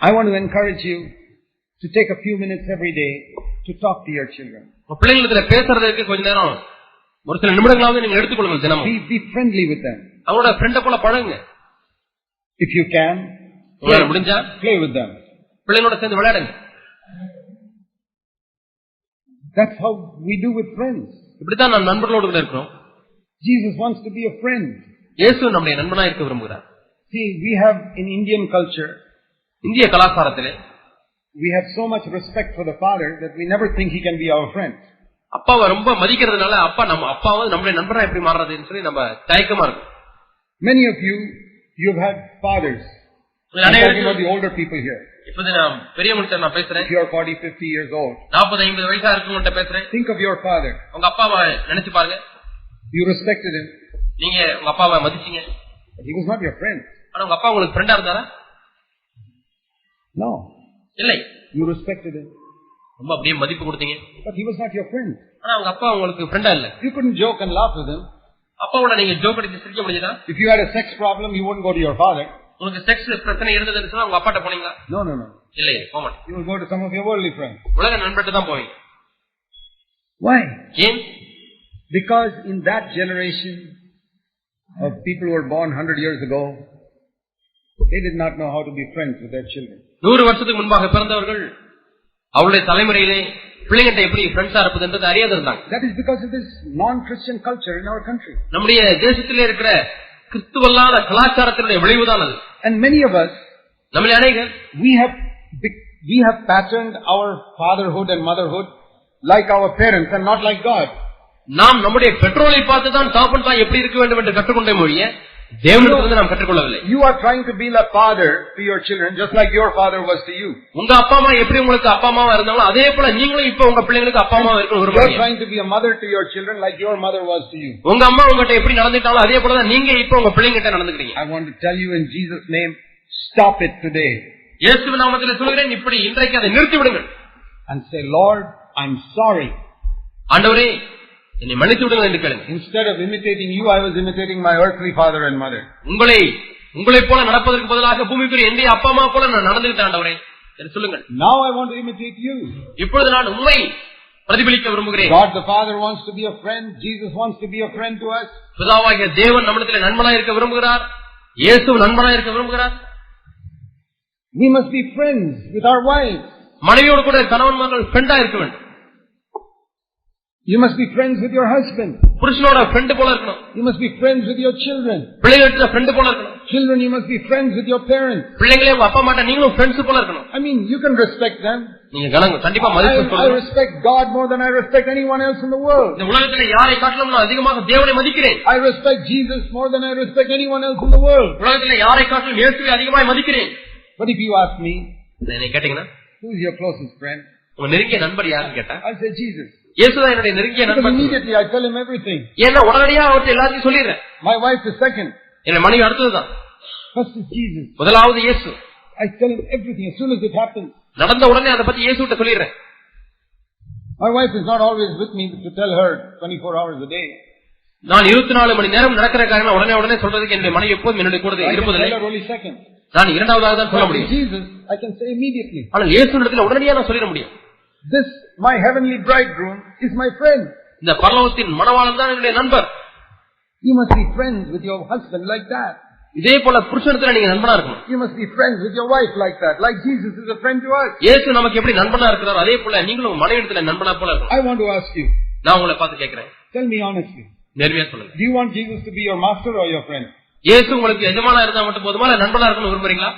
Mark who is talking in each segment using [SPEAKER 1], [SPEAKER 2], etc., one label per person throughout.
[SPEAKER 1] I want to encourage you to take a few minutes every day to talk to your children.
[SPEAKER 2] உங்க பிள்ளைங்களுக்கு பேசுறதுக்கு கொஞ்ச நேரம் ஒரு சில நிமிடங்களாவது நீங்க எடுத்துக்கொள்ளுங்க தினமும்
[SPEAKER 1] Be, be friendly with them.
[SPEAKER 2] அவங்களோட ஃப்ரெண்ட போல பழகுங்க
[SPEAKER 1] If you can,
[SPEAKER 2] உங்களால முடிஞ்சா
[SPEAKER 1] play with them.
[SPEAKER 2] பிள்ளைங்களோட சேர்ந்து விளையாடுங்க
[SPEAKER 1] That's how we do with friends.
[SPEAKER 2] இப்படித்தான் நான் நண்பர்களோடு கூட இருக்கிறோம்
[SPEAKER 1] Jesus wants to be a friend.
[SPEAKER 2] இயேசு நம்முடைய நண்பனா இருக்க விரும்புகிறார்
[SPEAKER 1] See, we have in Indian culture,
[SPEAKER 2] இந்திய கலாச்சாரத்திலே
[SPEAKER 1] we have so much respect for the father that we never think he can be our friend.
[SPEAKER 2] அப்பாவை ரொம்ப மதிக்கிறதுனால அப்பா நம்ம அப்பாவது நம்முடைய நண்பனா எப்படி மாறுறதுன்னு சொல்லி நம்ம தயக்கமா இருக்கும்
[SPEAKER 1] Many of you, you've had fathers. I'm talking about the older people here.
[SPEAKER 2] இப்ப நான் பெரியவங்கள்ட்ட நான் பேசுறேன்
[SPEAKER 1] If you're 40, 50 years old,
[SPEAKER 2] நாற்பது ஐம்பது வயசா இருக்கவங்கள்ட்ட பேசுறேன்
[SPEAKER 1] think of your father.
[SPEAKER 2] உங்க அப்பாவை நினைச்சு பாருங்க
[SPEAKER 1] You respected him,
[SPEAKER 2] நீங்க உங்க அப்பாவை மதிச்சீங்க
[SPEAKER 1] he was not your friend.
[SPEAKER 2] ஆனா உங்க அப்பா உங்களுக்கு ஃப்ரெண்டா இருந்தாரா
[SPEAKER 1] No.
[SPEAKER 2] இல்லை
[SPEAKER 1] You respected him,
[SPEAKER 2] ரொம்ப அப்படியே மதிப்பு கொடுத்தீங்க
[SPEAKER 1] but he was not your friend.
[SPEAKER 2] ஆனா உங்க அப்பா உங்களுக்கு ஃப்ரெண்டா இல்ல
[SPEAKER 1] You couldn't joke and laugh with him.
[SPEAKER 2] அப்பாவோட நீங்க ஜோக் அடிச்சு சிரிக்க முடியுதா
[SPEAKER 1] If you had a sex problem, you wouldn't go to your father.
[SPEAKER 2] உங்களுக்கு செக்ஸ் பிரச்சனை இருந்ததுன்னு சொன்னா உங்க அப்பாட்ட போனீங்களா
[SPEAKER 1] No, no, no.
[SPEAKER 2] இல்லையே போக மாட்டேன்
[SPEAKER 1] You will go to some of your worldly friends.
[SPEAKER 2] உலக நண்பர்கிட்ட தான் போவீங்க
[SPEAKER 1] Why?
[SPEAKER 2] ஏன்
[SPEAKER 1] Because in that generation of people who were born 100 years ago, they did not know how to be friends with their children.
[SPEAKER 2] நூறு வருஷத்துக்கு முன்பாக பிறந்தவர்கள் அவருடைய தலைமுறையிலே பிள்ளைங்கிட்ட எப்படி ஃப்ரெண்ட்ஸா இருப்பதுன்றது அறியாத இருந்தாங்க
[SPEAKER 1] That is because of this non-Christian culture in our country.
[SPEAKER 2] நம்முடைய தேசத்திலே இருக்கிற கிறிஸ்துவல்லாத கலாச்சாரத்தினுடைய விளைவுதான் அது
[SPEAKER 1] And many of us,
[SPEAKER 2] நம்மள அநேகர்
[SPEAKER 1] we have, we have patterned our fatherhood and motherhood like our parents and not like God.
[SPEAKER 2] நாம் நம்முடைய பெற்றோரை பார்த்து தான் தாப்பன் தான் எப்படி இருக்க வேண்டும் என்று கற்றுக்கொண்டே மொழிய தேவனிடத்திலிருந்து நாம் கற்றுக்கொள்ளவில்லை
[SPEAKER 1] You are trying to be a father to your children just like your father was to you.
[SPEAKER 2] உங்க அப்பா அம்மா எப்படி உங்களுக்கு அப்பா அம்மாவா இருந்தாங்களோ அதே போல நீங்களும் இப்ப உங்க பிள்ளைங்களுக்கு அப்பா அம்மாவா இருக்கணும்
[SPEAKER 1] You are
[SPEAKER 2] விரும்புறீங்க
[SPEAKER 1] trying to be a mother to your children like your mother was to you.
[SPEAKER 2] உங்க அம்மா உங்ககிட்ட எப்படி நடந்துட்டாலும் அதே போலதான் நீங்க இப்ப உங்க பிள்ளைங்கிட்ட நடந்துக்கிறீங்க
[SPEAKER 1] I want to tell you in Jesus' name, stop it today
[SPEAKER 2] இயேசு நாமத்தில் சொல்கிறேன் இப்படி இன்றைக்கு அதை நிறுத்தி விடுங்கள்
[SPEAKER 1] and say, Lord, I'm sorry.
[SPEAKER 2] ஆண்டவரே என்னை மன்னித்து விடுங்கள் என்று கேளுங்க
[SPEAKER 1] Instead of imitating you, I was imitating my earthly father and mother.
[SPEAKER 2] உங்களை உங்களைப் போல நடப்பதற்கு பதிலாக பூமிக்குரிய என்னுடைய அப்பா அம்மா போல நான் நடந்துகிட்டேன் ஆண்டவரே என்று சொல்லுங்கள்
[SPEAKER 1] Now I want to imitate you.
[SPEAKER 2] இப்பொழுது நான் உண்மை பிரதிபலிக்க விரும்புகிறேன்
[SPEAKER 1] God the Father wants to be a friend. Jesus wants to be a friend to us.
[SPEAKER 2] பிதாவாகிய தேவன் நம்மிடத்தில் நண்பனாய் இருக்க விரும்புகிறார் இயேசு நண்பனாய் இருக்க விரும்புகிறார்
[SPEAKER 1] We must be friends with our wives.
[SPEAKER 2] மனைவியோடு கூட கணவன்மார்கள் ஃப்ரெண்டா இருக்க வேண்டும்
[SPEAKER 1] You must be friends with your husband.
[SPEAKER 2] புருஷனோட ஃப்ரெண்டு போல இருக்கணும்
[SPEAKER 1] You must be friends with your children.
[SPEAKER 2] பிள்ளைகிட்ட ஃப்ரெண்டு போல இருக்கணும்
[SPEAKER 1] Children, you must be friends with your parents.
[SPEAKER 2] பிள்ளைங்களே உங்க அப்பா அம்மாட்ட நீங்களும் ஃப்ரெண்ட்ஸ் போல இருக்கணும்
[SPEAKER 1] I mean, you can respect them.
[SPEAKER 2] நீங்க கணங்க கண்டிப்பா
[SPEAKER 1] I,
[SPEAKER 2] மதிப்பு
[SPEAKER 1] I
[SPEAKER 2] சொல்லணும்
[SPEAKER 1] respect God more than I respect anyone else in the world.
[SPEAKER 2] இந்த உலகத்துல யாரை காட்டிலும் நான் அதிகமாக தேவனை மதிக்கிறேன்
[SPEAKER 1] I respect Jesus more than I respect anyone else in the world.
[SPEAKER 2] உலகத்துல யாரை காட்டிலும் இயேசுவை அதிகமாக மதிக்கிறேன்
[SPEAKER 1] But if you ask me,
[SPEAKER 2] என்னை கேட்டீங்கன்னா
[SPEAKER 1] who's your closest friend?
[SPEAKER 2] உங்க நெருங்கிய நண்பர் யாருன்னு கேட்டா
[SPEAKER 1] I'll say Jesus.
[SPEAKER 2] இயேசுதான் என்னுடைய நெருங்கிய நண்பர்
[SPEAKER 1] immediately I tell him everything.
[SPEAKER 2] ஏன்னா உடனடியா அவர்கிட்ட எல்லாத்தையும் சொல்லிடுறேன்
[SPEAKER 1] My wife is second.
[SPEAKER 2] மனைவி அடுத்ததுதான்
[SPEAKER 1] First is Jesus.
[SPEAKER 2] முதலாவது இயேசு
[SPEAKER 1] I tell him everything as soon as it happens.
[SPEAKER 2] நடந்த உடனே அதை பத்தி இயேசுகிட்ட சொல்லிடுறேன்
[SPEAKER 1] My wife is not always with me to tell her 24 hours a day.
[SPEAKER 2] நான் இருபத்தி நாலு மணி நேரம் நடக்கிற காரணம் உடனே உடனே சொல்றதுக்கு என்னுடைய மனைவி எப்போதும் என்னுடைய கூட இருப்பதில்லை. நான் இரண்டாவதாக தான் சொல்ல முடியும். ஆனால் இயேசு இடத்துல உடனடியா நான் சொல்லிட முடியும்
[SPEAKER 1] This, my heavenly bridegroom, is my friend.
[SPEAKER 2] இந்த பரலோகத்தின் மணவாளன் தான் என்னுடைய நண்பர்
[SPEAKER 1] You must be friends with your husband like that.
[SPEAKER 2] இதே போல புருஷனத்துல நீங்க நண்பனா இருக்கணும்
[SPEAKER 1] You must be friends with your wife like that. Like Jesus is a friend to us.
[SPEAKER 2] இயேசு நமக்கு எப்படி நண்பனா இருக்கிறார் அதே போல நீங்களும் உங்க மனைவி இடத்துல நண்பனா போல இருக்கணும்
[SPEAKER 1] I want to ask you,
[SPEAKER 2] நான் உங்களை பார்த்து கேட்கிறேன்
[SPEAKER 1] tell me honestly,
[SPEAKER 2] நேர்மையா சொல்லுங்க
[SPEAKER 1] do you want Jesus to be your master or your friend?
[SPEAKER 2] இயேசு உங்களுக்கு எஜமானா இருந்தா மட்டும் போதுமா இல்ல நண்பனா இருக்கணும் விரும்புறீங்களா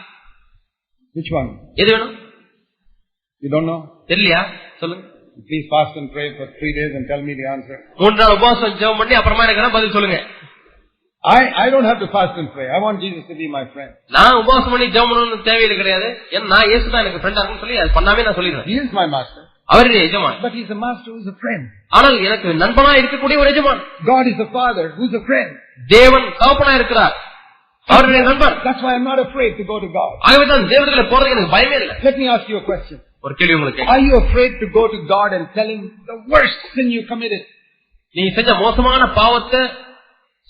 [SPEAKER 1] Which one?
[SPEAKER 2] எது வேணும்
[SPEAKER 1] You don't know?
[SPEAKER 2] தெரியலையா சொல்லுங்க
[SPEAKER 1] Please fast and pray for three days and tell me the answer.
[SPEAKER 2] மூன்று நாள் உபவாசம் ஜெபம் பண்ணி அப்புறமா எனக்கு பதில் சொல்லுங்க
[SPEAKER 1] I, I don't have to fast and pray. I want Jesus to be my friend.
[SPEAKER 2] நான் உபவாசம் பண்ணி ஜெபம் பண்ணணும்னு தேவையில்லை கிடையாது ஏன்னா நான் இயேசு தான் எனக்கு ஃப்ரெண்டா இருக்குன்னு சொல்லி அது பண்ணாமே நான் சொல்லிடுறேன்
[SPEAKER 1] He is my master.
[SPEAKER 2] அவர் என் எஜமான்
[SPEAKER 1] But he's a master who's a friend.
[SPEAKER 2] ஆனால் எனக்கு நண்பனா இருக்கக்கூடிய ஒரு எஜமான்
[SPEAKER 1] God is a father who's a friend.
[SPEAKER 2] தேவன் தகப்பனா இருக்கிறார் அவருடைய நண்பன்
[SPEAKER 1] That's why I'm not afraid to go to God.
[SPEAKER 2] ஆகவே தான் தேவத்துல போறதுக்கு எனக்கு பயமே இல்லை
[SPEAKER 1] Let me ask you a question.
[SPEAKER 2] ஒரு கேள்வி உங்களுக்கு
[SPEAKER 1] Are you afraid to go to God and tell him the worst sin you committed?
[SPEAKER 2] நீ செஞ்ச மோசமான பாவத்தை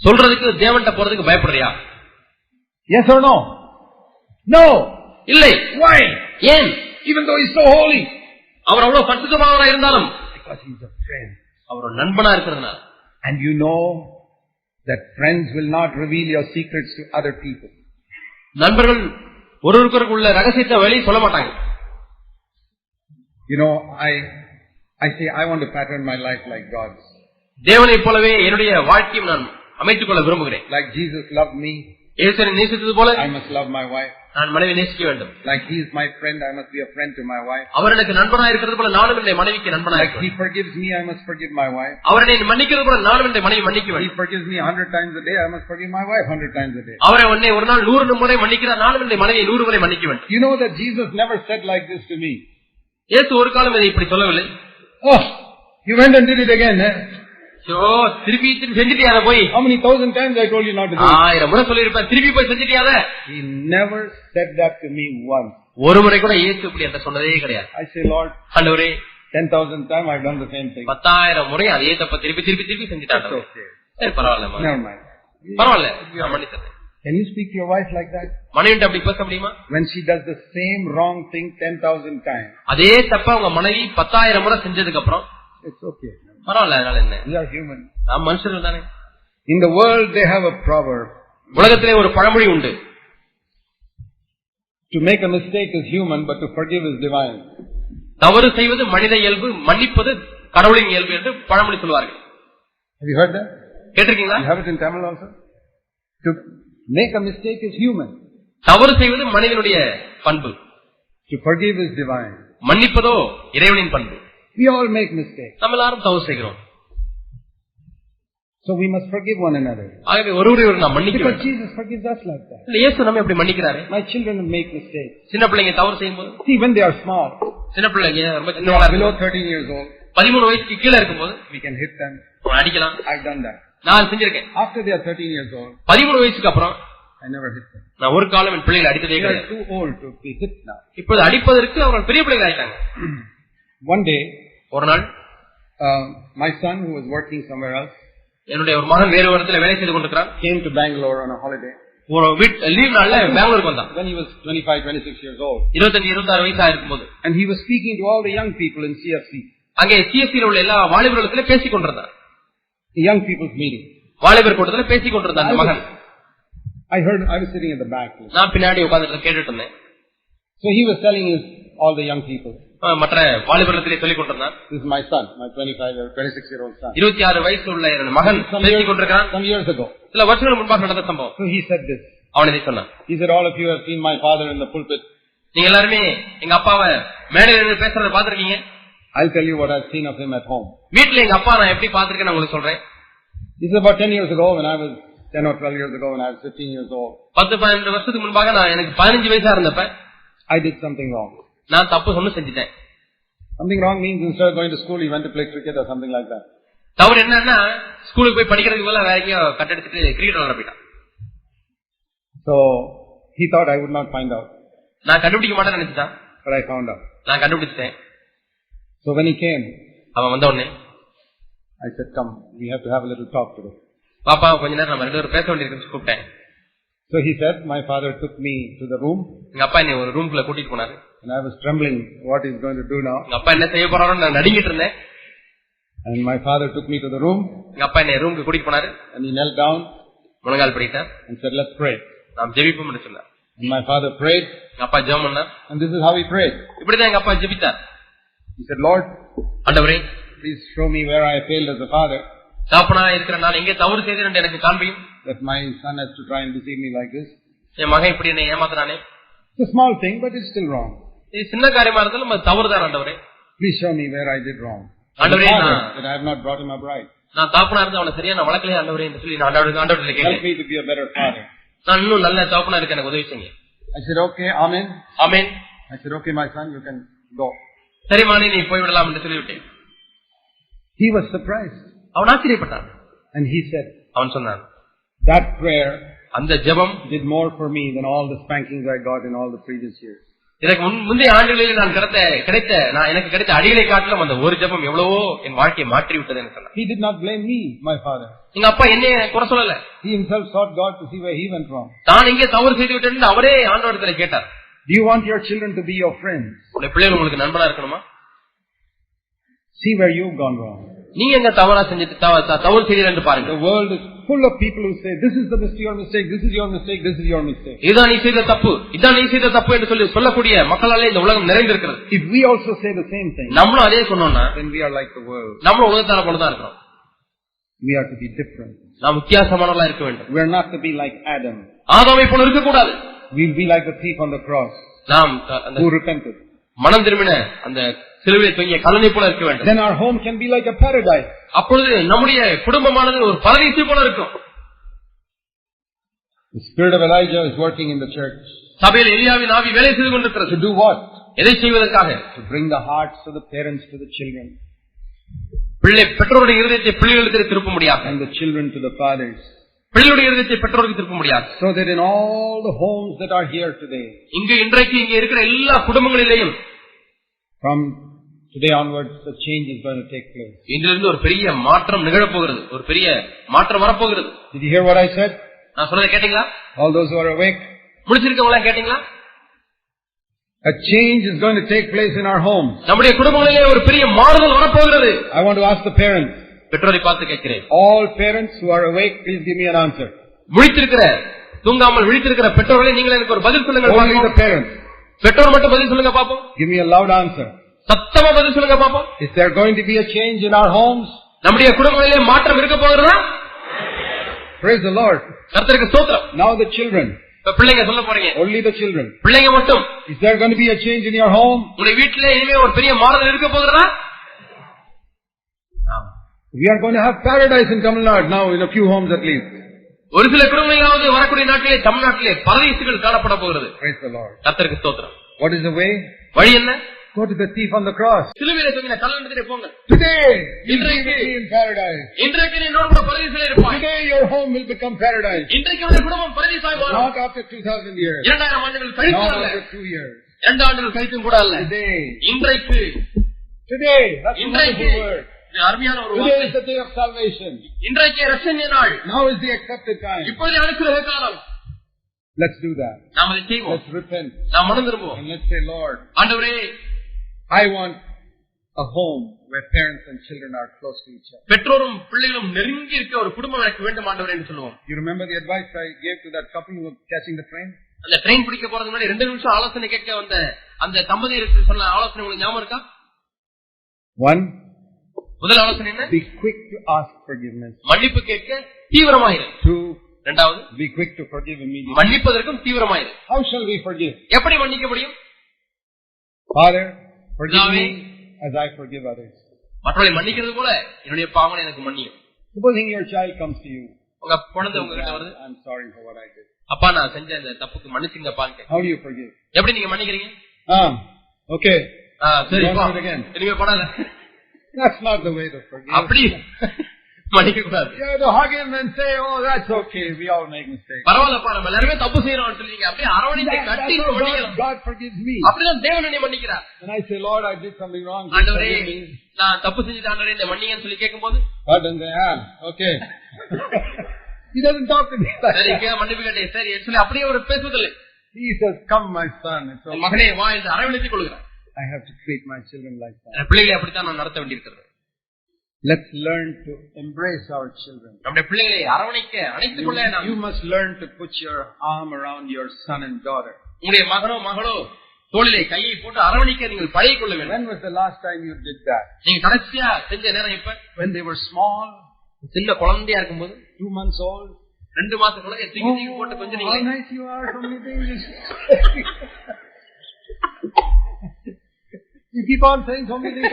[SPEAKER 2] சொல்றதுக்கு தேவன்கிட்ட போறதுக்கு பயப்படுறியா
[SPEAKER 1] Yes or no? No.
[SPEAKER 2] இல்லை
[SPEAKER 1] Why?
[SPEAKER 2] ஏன்
[SPEAKER 1] Even though he's so holy.
[SPEAKER 2] அவர் அவ்வளவு பரிசுத்தமானவரா இருந்தாலும்
[SPEAKER 1] Because he's a friend.
[SPEAKER 2] அவர் ஒரு நண்பனா இருக்கிறதுனால
[SPEAKER 1] And you know that friends will not reveal your secrets to other people.
[SPEAKER 2] நண்பர்கள் ஒருவருக்கொருக்கு உள்ள ரகசியத்தை வெளியே சொல்ல மாட்டாங்க
[SPEAKER 1] You know, I, I say I want to pattern my life like God's.
[SPEAKER 2] தேவனைப் போலவே என்னுடைய வாழ்க்கையும் நான் அமைத்துக் கொள்ள விரும்புகிறேன்
[SPEAKER 1] Like Jesus loved me,
[SPEAKER 2] இயேசுவை நேசித்தது போல
[SPEAKER 1] I must love my wife.
[SPEAKER 2] நான் மனைவி நேசிக்க வேண்டும்
[SPEAKER 1] Like he is my friend, I must be a friend to my wife.
[SPEAKER 2] அவர் எனக்கு நண்பனா இருக்கிறது போல நானும் என்னுடைய மனைவிக்கு நண்பனா
[SPEAKER 1] Like
[SPEAKER 2] இருக்கிறேன்
[SPEAKER 1] he forgives me, I must forgive my wife.
[SPEAKER 2] அவர் என்னை மன்னிக்கிறது போல நானும் என்னுடைய மனைவி மன்னிக்க
[SPEAKER 1] He
[SPEAKER 2] வேண்டும்
[SPEAKER 1] forgives me a hundred times a day, I must forgive my wife hundred times a day.
[SPEAKER 2] அவரை உன்னை ஒரு நாள் நூறு முறை மன்னிக்கிறார் நானும் என்னுடைய மனைவியை நூறு முறை மன்னிக்க வேண்டும்
[SPEAKER 1] You know that Jesus never said like this to me.
[SPEAKER 2] இயேசு ஒரு காலம் இதை இப்படி சொல்லவில்லை
[SPEAKER 1] you went and did it again, eh?
[SPEAKER 2] ஐயோ திருப்பி திருப்பி செஞ்சுட்டியா போய்
[SPEAKER 1] How many thousand times I told you not to do?
[SPEAKER 2] ஆயிரம் முறை சொல்லியிருப்பேன் திருப்பி போய் செஞ்சுட்டியாத
[SPEAKER 1] He never said that to me once.
[SPEAKER 2] ஒரு முறை கூட இயேசு இப்படி என்ற சொன்னதே கிடையாது
[SPEAKER 1] I say, Lord,
[SPEAKER 2] ஆண்டவரே
[SPEAKER 1] ten thousand times I've done the same thing.
[SPEAKER 2] பத்தாயிரம் முறை அதே தப்ப திருப்பி திருப்பி திருப்பி செஞ்சுட்டாங்க. சரி பரவாயில்ல. பரவாயில்ல மன்னித்தேன்
[SPEAKER 1] Can you speak to your wife like that?
[SPEAKER 2] மனைவிட்ட அப்படி பேச முடியுமா
[SPEAKER 1] When she does the same wrong thing ten thousand times.
[SPEAKER 2] அதே தப்ப உங்க மனைவி பத்தாயிரம் முறை செஞ்சதுக்கு அப்புறம்
[SPEAKER 1] It's okay.
[SPEAKER 2] பரவாயில்ல அதனால என்ன
[SPEAKER 1] We are human.
[SPEAKER 2] நாம் மனுஷர்கள் தானே
[SPEAKER 1] In the world they have a proverb.
[SPEAKER 2] உலகத்திலே ஒரு பழமொழி உண்டு
[SPEAKER 1] To make a mistake is human, but to forgive is divine.
[SPEAKER 2] தவறு செய்வது மனித இயல்பு மன்னிப்பது கடவுளின் இயல்பு என்று பழமொழி சொல்வார்கள்
[SPEAKER 1] Have you heard that?
[SPEAKER 2] கேட்டிருக்கீங்களா
[SPEAKER 1] You have it in Tamil also? To make a mistake is human.
[SPEAKER 2] தவறு செய்வது மனிதனுடைய பண்பு
[SPEAKER 1] To forgive is divine.
[SPEAKER 2] மன்னிப்பதோ இறைவனின் பண்பு
[SPEAKER 1] We all make mistakes.
[SPEAKER 2] நம்ம எல்லாரும் தவறு செய்கிறோம்
[SPEAKER 1] So we must forgive one another.
[SPEAKER 2] ஆகவே ஒருவரை ஒரு நாம் மன்னிக்க
[SPEAKER 1] Because
[SPEAKER 2] வேண்டும்
[SPEAKER 1] Jesus forgives us like that.
[SPEAKER 2] இல்ல, இயேசு நம்ம எப்படி மன்னிக்கிறாரு
[SPEAKER 1] My children make mistakes.
[SPEAKER 2] சின்ன பிள்ளைங்க தவறு செய்யும் போது
[SPEAKER 1] See, when they are small,
[SPEAKER 2] சின்ன பிள்ளைங்க ரொம்ப
[SPEAKER 1] when they
[SPEAKER 2] சின்னவளா
[SPEAKER 1] are below
[SPEAKER 2] இருக்கும்
[SPEAKER 1] 13 years old,
[SPEAKER 2] பதிமூணு வயசுக்கு கீழே இருக்கும்போது
[SPEAKER 1] we can hit them.
[SPEAKER 2] அவனை அடிக்கலாம்
[SPEAKER 1] I've done that.
[SPEAKER 2] நான் செஞ்சிருக்கேன்
[SPEAKER 1] they are 13 years old,
[SPEAKER 2] பதிமூணு வயசுக்கு அப்புறம். நான் ஒரு காலம் என் பிள்ளைகளை அடித்ததே கிடையாது. இப்போது அடிப்பதற்கு அவர்கள் பெரிய பிள்ளைகள் ஆயிட்டாங்க
[SPEAKER 1] One day,
[SPEAKER 2] ஒரு நாள்
[SPEAKER 1] my son, who was working somewhere else,
[SPEAKER 2] என்னுடைய ஒரு மகன் வேறு இடத்துல வேலை செய்து கொண்டிருக்கிறான்
[SPEAKER 1] to Bangalore on a holiday.
[SPEAKER 2] ஒரு வீட் லீவ் நாள்ல பெங்களூருக்கு வந்தான்
[SPEAKER 1] When he was 25, 26 years old.
[SPEAKER 2] இருபத்தஞ்சு இருபத்தாறு வயசா இருக்கும்போது
[SPEAKER 1] And he was speaking to all the young people in CFC,
[SPEAKER 2] அங்கே சிஎஸ்சியில் உள்ள எல்லா வாலிபர்களுத்துல பேசிக் கொண்டிருந்தான்
[SPEAKER 1] young people's meeting.
[SPEAKER 2] வாலிபர் கூட்டத்துல பேசிக் கொண்டிருந்தான் அந்த மகன்
[SPEAKER 1] I heard, I was sitting at the back.
[SPEAKER 2] நான் பின்னாடி உட்கார்ந்து கேட்டுட்டு இருந்தேன்
[SPEAKER 1] So he was telling his, all the young people,
[SPEAKER 2] மற்ற வாலிபர்களிடத்திலே சொல்லிக் கொண்டிருந்தான்
[SPEAKER 1] this is my son, my 25 or 26 year old son.
[SPEAKER 2] இருபத்தி ஆறு வயசு உள்ள என்னுடைய மகன் பேசிக்
[SPEAKER 1] years,
[SPEAKER 2] கொண்டிருக்கிறான்
[SPEAKER 1] some years ago.
[SPEAKER 2] சில வருஷங்கள் முன்பாக நடந்த சம்பவம்
[SPEAKER 1] So he said this.
[SPEAKER 2] அவன் இதை சொன்னான்
[SPEAKER 1] He said, all of you have seen my father in the pulpit.
[SPEAKER 2] நீங்க எல்லாருமே எங்க அப்பாவை மேடையில பேசுறத பாத்திருக்கீங்க
[SPEAKER 1] I'll tell you what I've seen of him at home.
[SPEAKER 2] வீட்டுல எங்க அப்பா நான் எப்படி பாத்திருக்கேன்னு நான் உங்களுக்கு சொல்றேன்
[SPEAKER 1] This is about 10 years ago when I was, 10 or 12 years ago when I was 15 years old.
[SPEAKER 2] பத்து பன்னெண்டு வருஷத்துக்கு முன்பாக நான் எனக்கு பதினஞ்சு வயசா இருந்தப்ப
[SPEAKER 1] I did something wrong.
[SPEAKER 2] நான் தப்பு சொன்னு செஞ்சுட்டேன்
[SPEAKER 1] Something wrong means instead of going to school, he went to play cricket or something like that.
[SPEAKER 2] தவறு என்னன்னா ஸ்கூலுக்கு போய் படிக்கிறதுக்கு போல வேற எங்கேயோ கட்டடிச்சிட்டு கிரிக்கெட் விளையாட போயிட்டான்
[SPEAKER 1] So he thought I would not find out,
[SPEAKER 2] நான் கண்டுபிடிக்க மாட்டேன்னு நினைச்சிட்டான்
[SPEAKER 1] but I found out.
[SPEAKER 2] நான் கண்டுபிடிச்சிட்டேன்
[SPEAKER 1] So when he came,
[SPEAKER 2] அவன் வந்த உடனே
[SPEAKER 1] I said, come, we have to have a little talk today.
[SPEAKER 2] பாப்பா கொஞ்ச நேரம் நம்ம ரெண்டு பேரும் பேச வேண்டியிருக்குன்னு கூப்பிட்டேன்
[SPEAKER 1] So he said, my father took me to the room
[SPEAKER 2] எங்க அப்பா என்னை ஒரு ரூம்குள்ள கூட்டிட்டு போனாரு
[SPEAKER 1] and I was trembling what he's going to do now.
[SPEAKER 2] எங்க அப்பா என்ன செய்ய போறாரோன்னு நான் நடுங்கிட்டு இருந்தேன்
[SPEAKER 1] And my father took me to the room
[SPEAKER 2] எங்க அப்பா என்னை ரூமுக்கு கூட்டிட்டு போனாரு
[SPEAKER 1] and he knelt down
[SPEAKER 2] முழங்கால் படித்தார்
[SPEAKER 1] and said, let's pray.
[SPEAKER 2] நாம் ஜெபிப்போம்னு சொன்னார்
[SPEAKER 1] And my father prayed
[SPEAKER 2] எங்க அப்பா ஜெபம் பண்ணார்
[SPEAKER 1] and this is how he prayed.
[SPEAKER 2] இப்படிதான் எங்க அப்பா ஜெபித்தார்
[SPEAKER 1] He said, Lord,
[SPEAKER 2] ஆண்டவரே
[SPEAKER 1] please show me where I failed as a father
[SPEAKER 2] தாப்பனா இருக்கிற நான் எங்கே தவறு செய்தேன் என்று எனக்கு காண்பியும்
[SPEAKER 1] that my son has to try and deceive me like this.
[SPEAKER 2] என் மகன் இப்படி என்னை ஏமாத்துறானே
[SPEAKER 1] It's a small thing, but it's still wrong.
[SPEAKER 2] இது சின்ன காரியமா இருந்தாலும் அது தவறுதான் ஆண்டவரே
[SPEAKER 1] Please show me where I did wrong. As a
[SPEAKER 2] ஆண்டவரே
[SPEAKER 1] father,
[SPEAKER 2] நான்
[SPEAKER 1] that I have not brought him up right.
[SPEAKER 2] நான் தாப்பனா இருந்து அவனை சரியா நான் வளர்க்கலையே ஆண்டவரே என்று சொல்லி நான் ஆண்டவருக்கு ஆண்டவர்கிட்ட
[SPEAKER 1] Help
[SPEAKER 2] கேட்டேன்
[SPEAKER 1] me to be a better father.
[SPEAKER 2] நான் இன்னும் நல்ல தாப்பனா இருக்க எனக்கு உதவி செய்யுங்க
[SPEAKER 1] I said, okay, amen.
[SPEAKER 2] Amen
[SPEAKER 1] I said, okay, my son, you can go.
[SPEAKER 2] சரிமானே நீ போய்விடலாம் என்று சொல்லிவிட்டேன்
[SPEAKER 1] He was surprised.
[SPEAKER 2] அவன் ஆச்சரியப்பட்டான்
[SPEAKER 1] And he said,
[SPEAKER 2] அவன் சொன்னான்
[SPEAKER 1] that prayer
[SPEAKER 2] அந்த ஜெபம்
[SPEAKER 1] did more for me than all the spankings I got in all the previous years.
[SPEAKER 2] எனக்கு முந்தைய ஆண்டுகளில் நான் கிடைத்த கிடைத்த நான் எனக்கு கிடைத்த அடிகளை காட்டிலும் அந்த ஒரு ஜெபம் எவ்வளவோ என் வாழ்க்கையை மாற்றி விட்டது என்று சொன்னான்
[SPEAKER 1] He did not blame me, my father.
[SPEAKER 2] எங்க அப்பா என்னைய குறை சொல்லல
[SPEAKER 1] He himself sought God to see where he went wrong.
[SPEAKER 2] தான் எங்கே தவறு செய்து விட்டேன் அவரே ஆண்டவரத்துல கேட்டார்
[SPEAKER 1] Do you want your children to be your friends?
[SPEAKER 2] உங்களுடைய பிள்ளைகள் உங்களுக்கு நண்பனா இருக்கணுமா
[SPEAKER 1] See where you've gone wrong.
[SPEAKER 2] நீங்க எங்க தவறா செஞ்சுட்டு தவறு செய்யல என்று பாருங்க
[SPEAKER 1] The world is full of people who say, this is the mistake, your mistake, this is your mistake, this is your mistake.
[SPEAKER 2] இதுதான் நீ செய்த தப்பு இதான் நீ செய்த தப்பு என்று சொல்லி சொல்லக்கூடிய மக்களாலே இந்த உலகம் நிறைந்திருக்கிறது
[SPEAKER 1] If we also say the same thing,
[SPEAKER 2] நம்மளும் அதே சொன்னோம்னா
[SPEAKER 1] then we are like the world.
[SPEAKER 2] நம்மளும் உலகத்தால போலதான் இருக்கிறோம்
[SPEAKER 1] We are to be different.
[SPEAKER 2] நாம் வித்தியாசமானவர்களா இருக்க வேண்டும்
[SPEAKER 1] We are not to be like Adam.
[SPEAKER 2] ஆதாமை போல இருக்கக்கூடாது
[SPEAKER 1] We'll be like the thief on the cross
[SPEAKER 2] நாம் த- அந்த
[SPEAKER 1] who repented.
[SPEAKER 2] மனம் திரும்பின அந்த சிலுவையை தொங்கிய கலனை போல இருக்க வேண்டும்
[SPEAKER 1] Then our home can be like a paradise.
[SPEAKER 2] அப்பொழுது நம்முடைய குடும்பமானது ஒரு பரதீசை போல இருக்கும்
[SPEAKER 1] The spirit of Elijah is working in the church.
[SPEAKER 2] சபையில் எலியாவின் ஆவி வேலை செய்து கொண்டிருக்கிறது
[SPEAKER 1] To do what?
[SPEAKER 2] எதை செய்வதற்காக
[SPEAKER 1] To bring the hearts of the parents to the children
[SPEAKER 2] பிள்ளை பெற்றோருடைய இருதயத்தை பிள்ளைகளுக்கு திருப்ப முடியாது
[SPEAKER 1] and the children to the fathers.
[SPEAKER 2] பிள்ளைகளுடைய இருதயத்தை பெற்றோருக்கு திருப்ப முடியாது
[SPEAKER 1] So that in all the homes that are here today,
[SPEAKER 2] இங்கு இன்றைக்கு இங்க இருக்கிற எல்லா குடும்பங்களிலேயும்
[SPEAKER 1] from today onwards, the change is going to take place.
[SPEAKER 2] இன்றிலிருந்து ஒரு பெரிய மாற்றம் நிகழப்போகிறது ஒரு பெரிய மாற்றம் வரப்போகிறது
[SPEAKER 1] Did you hear what I said?
[SPEAKER 2] நான் சொன்னதை கேட்டீங்களா
[SPEAKER 1] All those who are awake?
[SPEAKER 2] முடிச்சிருக்கவங்களா கேட்டீங்களா
[SPEAKER 1] A change is going to take place in our homes.
[SPEAKER 2] நம்முடைய குடும்பங்களிலே ஒரு பெரிய மாறுதல் வரப்போகிறது
[SPEAKER 1] I want to ask the parents.
[SPEAKER 2] பெற்றோரை பார்த்து கேட்கிறேன்
[SPEAKER 1] All parents who are awake, please give me an answer.
[SPEAKER 2] முழித்திருக்கிற தூங்காமல் விழித்திருக்கிற பெற்றோர்களை நீங்கள் எனக்கு ஒரு பதில் சொல்லுங்கள்
[SPEAKER 1] Only the
[SPEAKER 2] பார்ப்போம்.
[SPEAKER 1] parents.
[SPEAKER 2] பெற்றோர் மட்டும் பதில் சொல்லுங்க பாப்போம்
[SPEAKER 1] Give me a loud answer.
[SPEAKER 2] சத்தமா பதில் சொல்லுங்க பாப்போம்
[SPEAKER 1] Is there going to be a change in our homes?
[SPEAKER 2] நம்முடைய குடும்பங்களிலே மாற்றம் இருக்க போகிறதா
[SPEAKER 1] Praise the Lord.
[SPEAKER 2] கர்த்தருக்கு ஸ்தோத்திரம்
[SPEAKER 1] Now the children.
[SPEAKER 2] இப்ப பிள்ளைங்க சொல்ல போறீங்க
[SPEAKER 1] Only the children.
[SPEAKER 2] பிள்ளைங்க மட்டும்
[SPEAKER 1] Is there going to be a change in your home?
[SPEAKER 2] உங்களுடைய வீட்டிலே இனிமே ஒரு பெரிய மாறுதல் இருக்க போகிறதா
[SPEAKER 1] We are going to have paradise in Tamil Nadu now in a few homes at least.
[SPEAKER 2] ஒரு சில குடும்பங்களாவது வரக்கூடிய நாட்டிலே தமிழ்நாட்டிலே பரதீசுகள் காணப்பட போகிறது
[SPEAKER 1] Praise the Lord.
[SPEAKER 2] கர்த்தருக்கு ஸ்தோத்திரம்
[SPEAKER 1] What is the way?
[SPEAKER 2] வழி என்ன
[SPEAKER 1] Go to the thief on the cross.
[SPEAKER 2] சிலுவையில தொங்கின கல்லண்டத்திலே போங்க
[SPEAKER 1] Today, you will
[SPEAKER 2] இன்றைக்கு
[SPEAKER 1] be in paradise.
[SPEAKER 2] இன்றைக்கு நீ என்னோட கூட பரதீசிலே இருப்பாய்
[SPEAKER 1] Today your home will become paradise.
[SPEAKER 2] இன்றைக்கு உடைய குடும்பம் பரதீசாய் மாறும்
[SPEAKER 1] Not after 2000 years.
[SPEAKER 2] இரண்டாயிரம் ஆண்டுகள் கழித்து
[SPEAKER 1] Not
[SPEAKER 2] அல்ல
[SPEAKER 1] after two years.
[SPEAKER 2] இரண்டு ஆண்டுகள் கழித்தும் கூட அல்ல
[SPEAKER 1] Today.
[SPEAKER 2] இன்றைக்கு
[SPEAKER 1] Today. That's a
[SPEAKER 2] இன்றைக்கு
[SPEAKER 1] wonderful word.
[SPEAKER 2] இது அருமையான ஒரு
[SPEAKER 1] Today is
[SPEAKER 2] வார்த்தை
[SPEAKER 1] the day of salvation.
[SPEAKER 2] இன்றைக்கு ரசன்ய நாள்
[SPEAKER 1] Now is the accepted time.
[SPEAKER 2] இப்பொழுது அனுக்கிரக காலம்
[SPEAKER 1] Let's do that.
[SPEAKER 2] நாம் அதை செய்வோம்
[SPEAKER 1] Let's repent.
[SPEAKER 2] நாம் மனம் திரும்புவோம்
[SPEAKER 1] And let's say, Lord,
[SPEAKER 2] ஆண்டவரே
[SPEAKER 1] I want a home where parents and children are close to each other.
[SPEAKER 2] பெற்றோரும் பிள்ளைகளும் நெருங்கி இருக்க ஒரு குடும்பம் எனக்கு வேண்டும் ஆண்டவரே என்று சொல்லுவோம்
[SPEAKER 1] You remember the advice I gave to that couple who was catching the train?
[SPEAKER 2] அந்த ட்ரெயின் பிடிக்க போறதுக்கு முன்னாடி ரெண்டு நிமிஷம் ஆலோசனை கேட்க வந்த அந்த தம்பதியருக்கு சொன்ன ஆலோசனை உங்களுக்கு ஞாபகம் இருக்கா
[SPEAKER 1] One,
[SPEAKER 2] முதல் ஆலோசனை என்ன
[SPEAKER 1] be quick to ask forgiveness.
[SPEAKER 2] மன்னிப்பு கேட்க தீவிரமாயிரு
[SPEAKER 1] Two,
[SPEAKER 2] இரண்டாவது
[SPEAKER 1] be quick to forgive immediately.
[SPEAKER 2] மன்னிப்பதற்கும் தீவிரமாயிரு
[SPEAKER 1] How shall we forgive?
[SPEAKER 2] எப்படி மன்னிக்க முடியும்
[SPEAKER 1] Father, forgive
[SPEAKER 2] Yahweh.
[SPEAKER 1] me as I forgive others.
[SPEAKER 2] மற்றவர்களை மன்னிக்கிறது போல என்னுடைய பாவனை எனக்கு மன்னியும்
[SPEAKER 1] Supposing your child comes to you,
[SPEAKER 2] உங்க குழந்தை உங்ககிட்ட வருது
[SPEAKER 1] I'm sorry for what I did.
[SPEAKER 2] அப்பா நான் செஞ்ச இந்த தப்புக்கு மன்னிச்சுங்கப்பான்னு கேட்க
[SPEAKER 1] How do you forgive?
[SPEAKER 2] எப்படி நீங்க மன்னிக்கிறீங்க
[SPEAKER 1] Ah, okay.
[SPEAKER 2] ஆ, சரி
[SPEAKER 1] Don't
[SPEAKER 2] பா.
[SPEAKER 1] do it again.
[SPEAKER 2] இனிமே பண்ணாத
[SPEAKER 1] That's not the way to forgive.
[SPEAKER 2] அப்படி மன்னிக்க கூடாது
[SPEAKER 1] You have to hug him and say, oh, that's okay. We all make mistakes.
[SPEAKER 2] பரவாயில்லப்பா நம்ம எல்லாருமே தப்பு செய்யறோம்னு சொல்லிங்க அப்படியே அரவணைத்து
[SPEAKER 1] That-
[SPEAKER 2] கட்டி
[SPEAKER 1] that's how God,
[SPEAKER 2] மன்னிக்கலாம்
[SPEAKER 1] God forgives me.
[SPEAKER 2] அப்படிதான் தேவன் என்னை மன்னிக்கிறார்
[SPEAKER 1] And I say, Lord, I did something wrong. Please
[SPEAKER 2] ஆண்டவரே
[SPEAKER 1] forgive me.
[SPEAKER 2] நான் தப்பு செஞ்சுட்டு ஆண்டவரே இந்த மன்னிங்கன்னு சொல்லி கேட்கும்போது
[SPEAKER 1] God doesn't say, ah, okay. he doesn't talk to me like
[SPEAKER 2] சரி
[SPEAKER 1] that.
[SPEAKER 2] கே- மன்னிப்பு கேட்டேன் சரி சொல்லி அப்படியே ஒரு பேசுவதில்லை
[SPEAKER 1] He says, come, my son. It's
[SPEAKER 2] N
[SPEAKER 1] okay.
[SPEAKER 2] மகனே வா என்று அரவணைத்துக் கொள்கிறேன்
[SPEAKER 1] I have to treat my children like that.
[SPEAKER 2] என் பிள்ளைகளை அப்படித்தான் நான் நடத்த வேண்டியிருக்கிறது
[SPEAKER 1] Let's learn to embrace our children.
[SPEAKER 2] நம்முடைய பிள்ளைகளை அரவணைக்க அணைத்துக் கொள்ள நாம்
[SPEAKER 1] You must learn to put your arm around your son and daughter.
[SPEAKER 2] உங்களுடைய மகனோ மகளோ தோளிலே கையை போட்டு அரவணைக்க நீங்கள் பழகிக் கொள்ள வேண்டும்
[SPEAKER 1] When was the last time you did that?
[SPEAKER 2] நீங்க கடைசியா செஞ்ச நேரம் இப்ப
[SPEAKER 1] When they were small,
[SPEAKER 2] சின்ன குழந்தையா இருக்கும்போது
[SPEAKER 1] two months old?
[SPEAKER 2] ரெண்டு மாசம் குழந்தை தூக்கி தூக்கி போட்டு கொஞ்சம்
[SPEAKER 1] how
[SPEAKER 2] நீங்களே
[SPEAKER 1] nice you keep on saying so many things,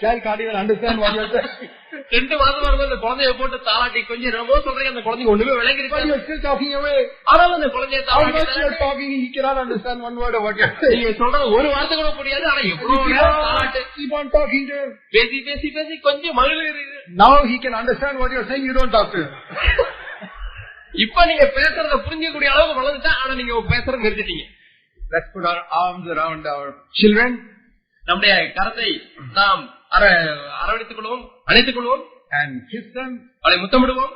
[SPEAKER 1] child can't even understand what you're saying.
[SPEAKER 2] ரெண்டு மாசம் வரும்போது அந்த குழந்தைய போட்டு தாளாட்டி கொஞ்சம் என்னமோ சொல்றீங்க அந்த குழந்தைக்கு ஒண்ணுமே விளங்கி
[SPEAKER 1] But
[SPEAKER 2] இருக்காது
[SPEAKER 1] you're still talking away.
[SPEAKER 2] ஆனாலும் அந்த குழந்தைய. நீங்க சொல்றது ஒரு வார்த்தை கூட புரியாது ஆனா
[SPEAKER 1] You
[SPEAKER 2] எவ்வளவு. பேசி பேசி பேசி கொஞ்சம் மகிழ்வு
[SPEAKER 1] Now he can understand what you're saying, you don't talk to him.
[SPEAKER 2] இப்ப நீங்க பேசுறத புரிஞ்சக்கூடிய அளவுக்கு வளர்ந்துட்டா ஆனா நீங்க பேசுறத நிறுத்திட்டீங்க
[SPEAKER 1] Let's put our arms around our children
[SPEAKER 2] நம்முடைய கரத்தை நாம் அர- அரவணைத்துக் கொள்வோம் அணைத்துக் கொள்வோம்
[SPEAKER 1] and kiss them.
[SPEAKER 2] அவளை முத்தமிடுவோம்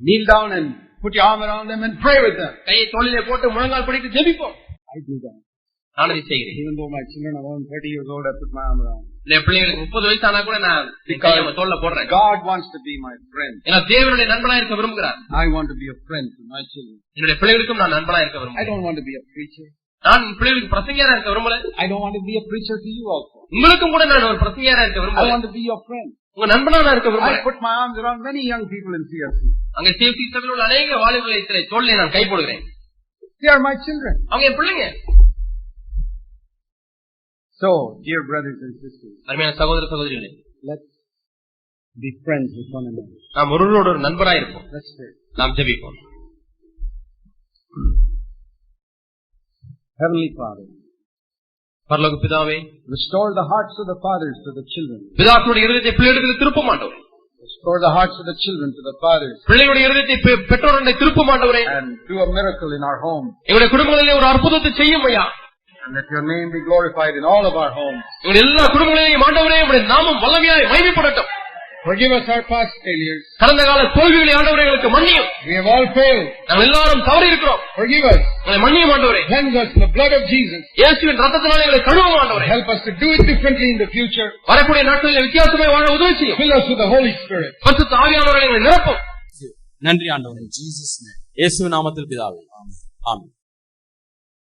[SPEAKER 1] Kneel down and put your arm around them and pray with them.
[SPEAKER 2] கையை தோளிலே போட்டு முழங்கால் படித்து ஜெபிப்போம்
[SPEAKER 1] I do that.
[SPEAKER 2] நான் இதை செய்கிறேன்
[SPEAKER 1] Even though my children are only 30 years old, I put my arm around.
[SPEAKER 2] இந்த பிள்ளைங்களுக்கு முப்பது வயசு ஆனா கூட நான் என் தோல்ல போடுறேன்
[SPEAKER 1] God wants to be my friend.
[SPEAKER 2] ஏன்னா தேவனுடைய நண்பனா இருக்க விரும்புகிறார்
[SPEAKER 1] I want to be a friend to my children.
[SPEAKER 2] என்னுடைய பிள்ளைகளுக்கும் நான் நண்பனா இருக்க
[SPEAKER 1] I
[SPEAKER 2] விரும்புகிறேன்
[SPEAKER 1] don't want to be a preacher.
[SPEAKER 2] நான் பிள்ளைகளுக்கு பிரசங்கியாரா இருக்க விரும்பல
[SPEAKER 1] I don't want to be a preacher to you also.
[SPEAKER 2] உங்களுக்கும் கூட நான் ஒரு பிரசங்கியாரா இருக்க
[SPEAKER 1] I
[SPEAKER 2] விரும்பல
[SPEAKER 1] want to be your friend.
[SPEAKER 2] உங்க நண்பனா நான் இருக்க
[SPEAKER 1] I
[SPEAKER 2] விரும்புறேன்
[SPEAKER 1] put my arms around many young people in CFC.
[SPEAKER 2] அங்க சேஃப்டி சபையில் உள்ள அநேக வாலிபர்களை தோல்லை நான் கை போடுகிறேன்
[SPEAKER 1] They are my children.
[SPEAKER 2] அவங்க என் பிள்ளைங்க
[SPEAKER 1] So, dear brothers and sisters,
[SPEAKER 2] அருமையான சகோதர சகோதரிகளே
[SPEAKER 1] let's be friends with one another.
[SPEAKER 2] நாம் ஒருவரோடு ஒரு நண்பராய் இருப்போம்
[SPEAKER 1] Let's pray.
[SPEAKER 2] நாம் ஜெபிப்போம்
[SPEAKER 1] Heavenly Father,
[SPEAKER 2] பரலோக பிதாவே
[SPEAKER 1] restore the hearts of the fathers to the children.
[SPEAKER 2] பிதாக்களுடைய இருதயத்தை பிள்ளைகளுக்கு திருப்ப மாட்டோம்
[SPEAKER 1] Restore the hearts of the children to the fathers.
[SPEAKER 2] பிள்ளைகளுடைய இருதயத்தை பெ- பெற்றோருடைய திருப்ப மாட்டவரே
[SPEAKER 1] And do a miracle in our home.
[SPEAKER 2] எங்களுடைய குடும்பங்களிலே ஒரு அற்புதத்தை செய்யும் ஐயா
[SPEAKER 1] And let your name be glorified in all of our homes.
[SPEAKER 2] எல்லா குடும்பங்களையும் ஆண்டவரே உங்களுடைய நாமம் வல்லமையாய் மகிமைப்படட்டும்
[SPEAKER 1] Forgive us our past failures.
[SPEAKER 2] கடந்த கால தோல்விகளை ஆண்டவரே எங்களுக்கு மன்னியும்
[SPEAKER 1] We have all failed.
[SPEAKER 2] நாங்கள் எல்லாரும் தவறி இருக்கிறோம்
[SPEAKER 1] Forgive us.
[SPEAKER 2] எங்களை மன்னியும் ஆண்டவரே
[SPEAKER 1] Cleanse us in the blood of Jesus.
[SPEAKER 2] இயேசுவின் ரத்தத்தினாலே எங்களை கழுவும் ஆண்டவரே
[SPEAKER 1] Help us to do it differently in the future.
[SPEAKER 2] வரக்கூடிய நாட்களில் வித்தியாசமே வாழ உதவி செய்யும்
[SPEAKER 1] Fill us with the Holy Spirit.
[SPEAKER 2] பரிசுத்த ஆவியானவரை எங்களை நிரப்பும்
[SPEAKER 3] நன்றி ஆண்டவரே இயேசு நாமத்தில் பிதாவே ஆமென்